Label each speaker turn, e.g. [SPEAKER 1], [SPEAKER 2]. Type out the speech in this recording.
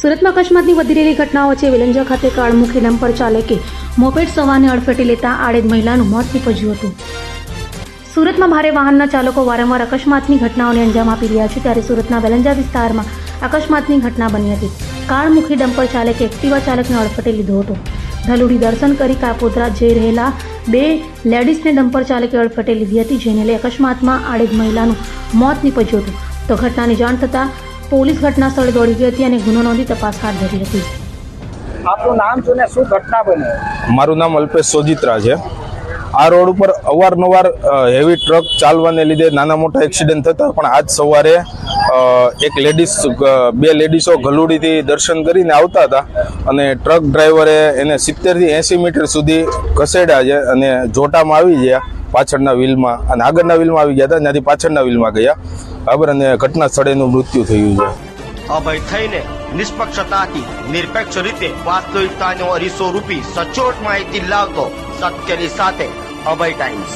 [SPEAKER 1] સુરતમાં અકસ્માતની વધી રહેલી ઘટનાઓ છે વેલંજા ખાતે કાળમુખી ડમ્પર ચાલકે મોપેડ સવારને અડફેટે લેતા આડેદ મહિલાનું મોત નીપજ્યું હતું સુરતમાં ભારે વાહનના ચાલકો વારંવાર અકસ્માતની ઘટનાઓને અંજામ આપી રહ્યા છે ત્યારે સુરતના વેલંજા વિસ્તારમાં અકસ્માતની ઘટના બની હતી કાળમુખી ડમ્પર ચાલકે એક્ટિવા ચાલકને અડફેટે લીધો હતો ધલુડી દર્શન કરી કાપોદ્રા જઈ રહેલા બે લેડીઝને ડમ્પર ચાલકે અડફટે લીધી હતી જેને લઈ અકસ્માતમાં આડેદ મહિલાનું મોત નીપજ્યું હતું તો ઘટનાની જાણ થતાં પોલીસ ઘટના દોડી ગઈ હતી અને ગુનો નોંધી તપાસ હાથ ધરી હતી
[SPEAKER 2] આપનું નામ શું ને શું ઘટના બની મારું
[SPEAKER 3] નામ અલ્પેશ સોજિત્રા છે આ રોડ ઉપર અવારનવાર હેવી ટ્રક ચાલવાને લીધે નાના મોટા એક્સિડન્ટ થતા પણ આજ સવારે એક લેડીસ બે લેડીસો ગલુડીથી દર્શન કરીને આવતા હતા અને ટ્રક ડ્રાઈવરે એને સિત્તેરથી એંસી મીટર સુધી ઘસેડ્યા છે અને જોટામાં આવી ગયા પાછળના વિલમાં અને આગળના વિલમાં આવી ગયા હતા ત્યાંથી પાછળના વિલમાં ગયા બરાબર અને ઘટના સ્થળેનું મૃત્યુ થયું છે અભય થઈને નિષ્પક્ષતાથી નિરપેક્ષ રીતે વાસ્તવિકતાનો અરીસો રૂપી સચોટ માહિતી લાવતો સત્યની સાથે અભય ટાઈમ્સ